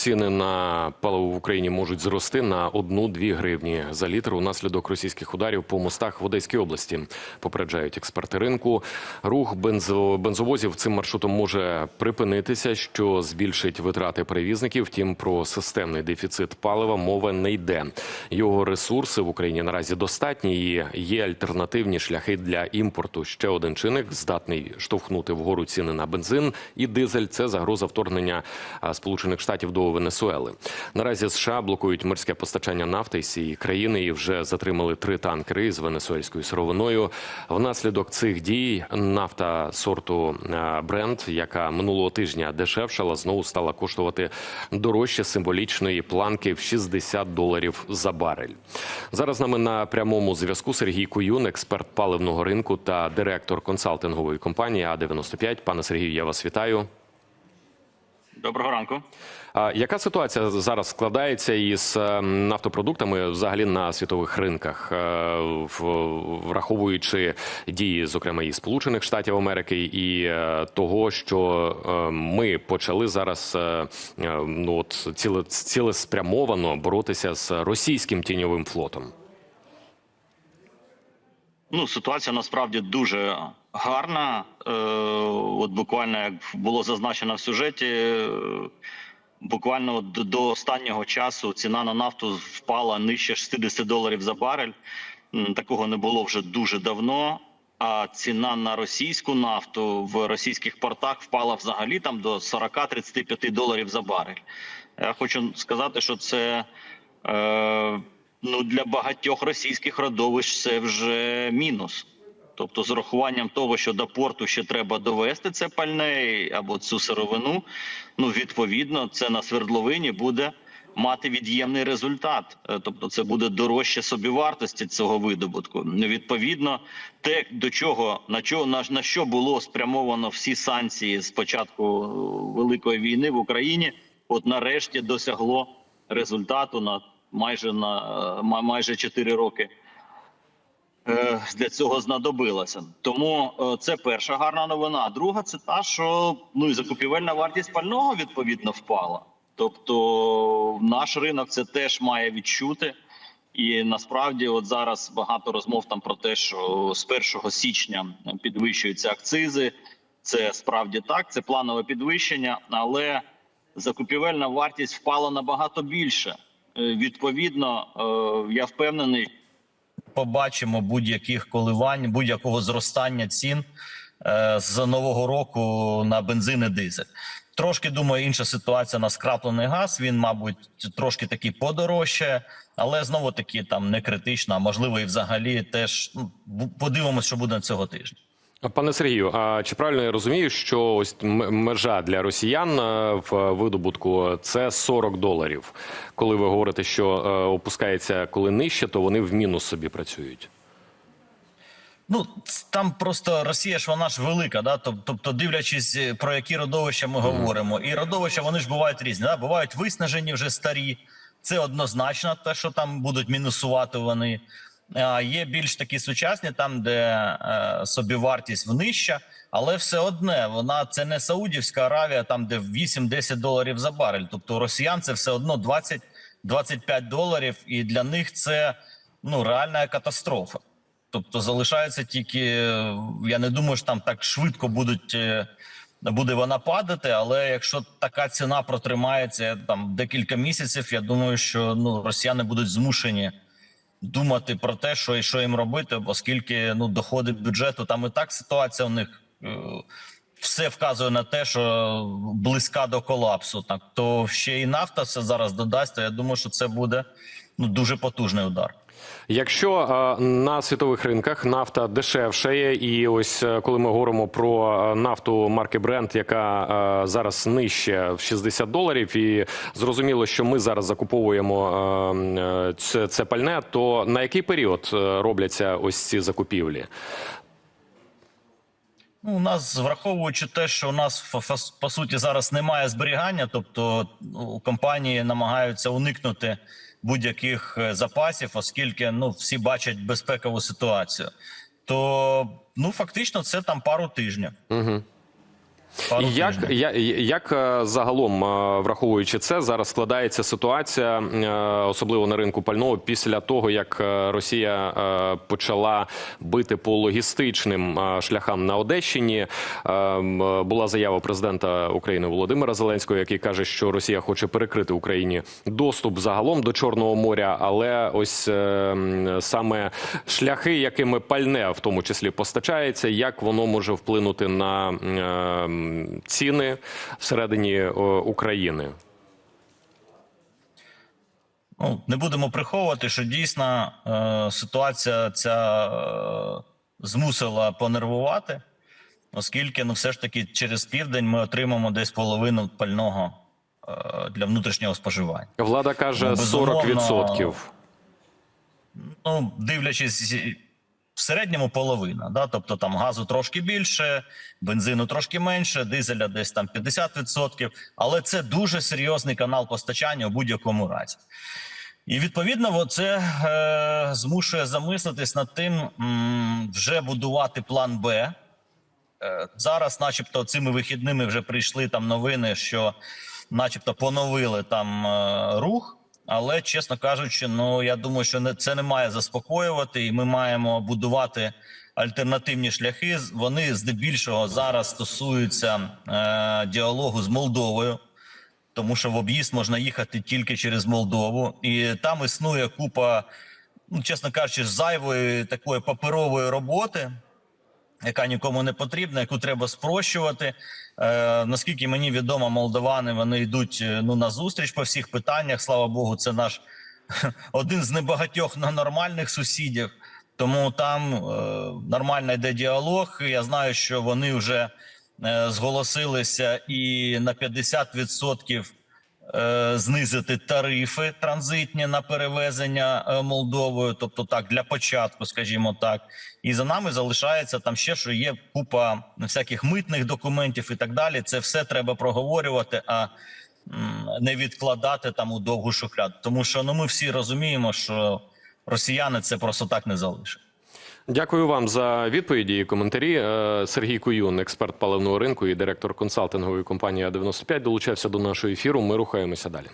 Ціни на паливо в Україні можуть зрости на 1-2 гривні за літр унаслідок російських ударів по мостах в Одеській області. Попереджають експерти ринку. Рух бензо- бензовозів цим маршрутом може припинитися, що збільшить витрати перевізників. Втім, про системний дефіцит палива мова не йде. Його ресурси в Україні наразі достатні і є альтернативні шляхи для імпорту. Ще один чинник здатний штовхнути вгору ціни на бензин і дизель. Це загроза вторгнення Сполучених Штатів до Венесуели. Наразі США блокують морське постачання нафти з цієї країни і вже затримали три танкери з венесуельською сировиною. Внаслідок цих дій нафта сорту а, Brent, яка минулого тижня дешевшала, знову стала коштувати дорожче символічної планки в 60 доларів за барель. Зараз з нами на прямому зв'язку Сергій Куюн, експерт паливного ринку та директор консалтингової компанії А95. Пане Сергію, я вас вітаю. Доброго ранку. А яка ситуація зараз складається із е, нафтопродуктами взагалі на світових ринках, е, враховуючи дії, зокрема, і Сполучених Штатів Америки, і е, того, що ми почали зараз ну от ціле, цілеспрямовано боротися з російським тіньовим флотом? Ну, ситуація насправді дуже гарна. Е, от буквально як було зазначено в сюжеті, е, буквально до, останнього часу ціна на нафту впала нижче 60 доларів за барель. Такого не було вже дуже давно. А ціна на російську нафту в російських портах впала взагалі там до 40-35 доларів за барель. Я хочу сказати, що це е, ну для багатьох російських родовищ це вже мінус. Тобто, з урахуванням того, що до порту ще треба довести це пальне або цю сировину, ну відповідно, це на свердловині буде мати від'ємний результат. Е, Тобто, це буде дорожче собівартості цього видобутку. Відповідно, те, до чого на чого на, на що було спрямовано всі санкції з початку е, великої війни в Україні, от нарешті досягло результату на майже на е, майже 4 роки для цього знадобилося. Тому е, це перша гарна новина. Друга це та, що ну і закупівельна вартість пального відповідно впала. Тобто наш ринок це теж має відчути. І насправді, от зараз багато розмов там про те, що з 1 січня підвищуються акцизи. Це справді так, це планове підвищення, але закупівельна вартість впала набагато більше. Е, Відповідно, е, я впевнений, побачимо будь-яких коливань, будь-якого зростання цін е, з нового року на бензин і дизель. Трошки думаю, інша ситуація на скраплений газ. Він, мабуть, трошки таки подорожчає, але знову таки там не критично, а можливо, і взагалі теж ну, подивимося, що буде цього тижня. Пане Сергію, а чи правильно я розумію, що ось межа для росіян е, в видобутку це 40 доларів? Коли ви говорите, що е, опускається коли нижче, то вони в мінус собі працюють. Ну там просто Росія ж вона ж велика, да. Тобто, дивлячись е, про які родовища ми говоримо, і родовища вони ж бувають різні. Да? Бувають виснажені вже старі. Це однозначно, те, що там будуть мінусувати вони. Є більш такі сучасні, там де е, собівартість внища, але все одне вона це не Саудівська Аравія, там де 8-10 доларів за барель. Тобто росіян це все одно 20-25 доларів, і для них це ну реальна катастрофа. Тобто залишається тільки. Я не думаю, що там так швидко будуть е, буде вона падати. Але якщо така ціна протримається там декілька місяців, я думаю, що ну росіяни будуть змушені думати про те, що і що їм робити, оскільки ну доходи бюджету там і так ситуація у них. е, Все вказує на те, що близька до колапсу. Так то ще і нафта все зараз додасть. То я думаю, що це буде ну дуже потужний удар. Якщо е, на світових ринках нафта дешевшає, і ось е, коли ми говоримо про е, нафту марки Brent, яка зараз нижче в 60 доларів, і зрозуміло, що ми зараз закуповуємо це, це пальне, то на який період робляться ось ці закупівлі? Ну, у нас враховуючи те, що у нас по суті зараз немає зберігання, тобто ну, компанії намагаються уникнути будь-яких е, запасів, оскільки ну всі бачать безпекову ситуацію. То ну фактично це там пару тижнів. Угу. Як, тижнів. як е, загалом, е, враховуючи це, зараз складається ситуація, е, особливо на ринку пального, після того, як Росія почала бити по логістичним шляхам на Одещині. Була заява президента України Володимира Зеленського, який каже, що Росія хоче перекрити Україні доступ загалом до Чорного моря, але ось саме шляхи, якими пальне в тому числі постачається, як воно може вплинути на ціни всередині е, України. Ну, не будемо приховувати, що дійсно е, ситуація ця е, змусила понервувати, оскільки ну, все ж таки через південь ми отримаємо десь половину пального е, для внутрішнього споживання. Влада каже Ну, безумовно. 40%. Ну, дивлячись в середньому половина, да? тобто там газу трошки більше, бензину трошки менше, дизеля десь там 50%, але це дуже серйозний канал постачання у будь-якому разі. І відповідно, це е, змушує замислитись над тим, м, вже будувати план Б. Е, зараз, начебто, цими вихідними вже прийшли там новини, що, начебто, поновили там е, рух. Але, чесно кажучи, ну я думаю, що не це не має заспокоювати, і ми маємо будувати альтернативні шляхи. Вони здебільшого зараз стосуються е, діалогу з Молдовою тому що в об'їзд можна їхати тільки через Молдову, і там існує купа, ну чесно кажучи, зайвої такої паперової роботи, яка нікому не потрібна, яку треба спрощувати. Е, наскільки мені відомо, молдавани вони йдуть е, ну на зустріч по всіх питаннях. Слава Богу, це наш один з небагатьох на нормальних сусідів. Тому там е, нормально йде діалог. Я знаю, що вони вже е, зголосилися і на 50% е, знизити тарифи транзитні на перевезення е, Молдовою, тобто так для початку, скажімо так. І за нами залишається там ще, що є купа всяких митних документів і так далі. Це все треба проговорювати, а не відкладати там у довгу шухляду. Тому що ну ми всі розуміємо, що росіяни це просто так не залишать. Дякую вам за відповіді і коментарі. Е, Сергій Куюн, експерт паливного ринку і директор консалтингової компанії А95, долучався до нашого ефіру. Ми рухаємося далі.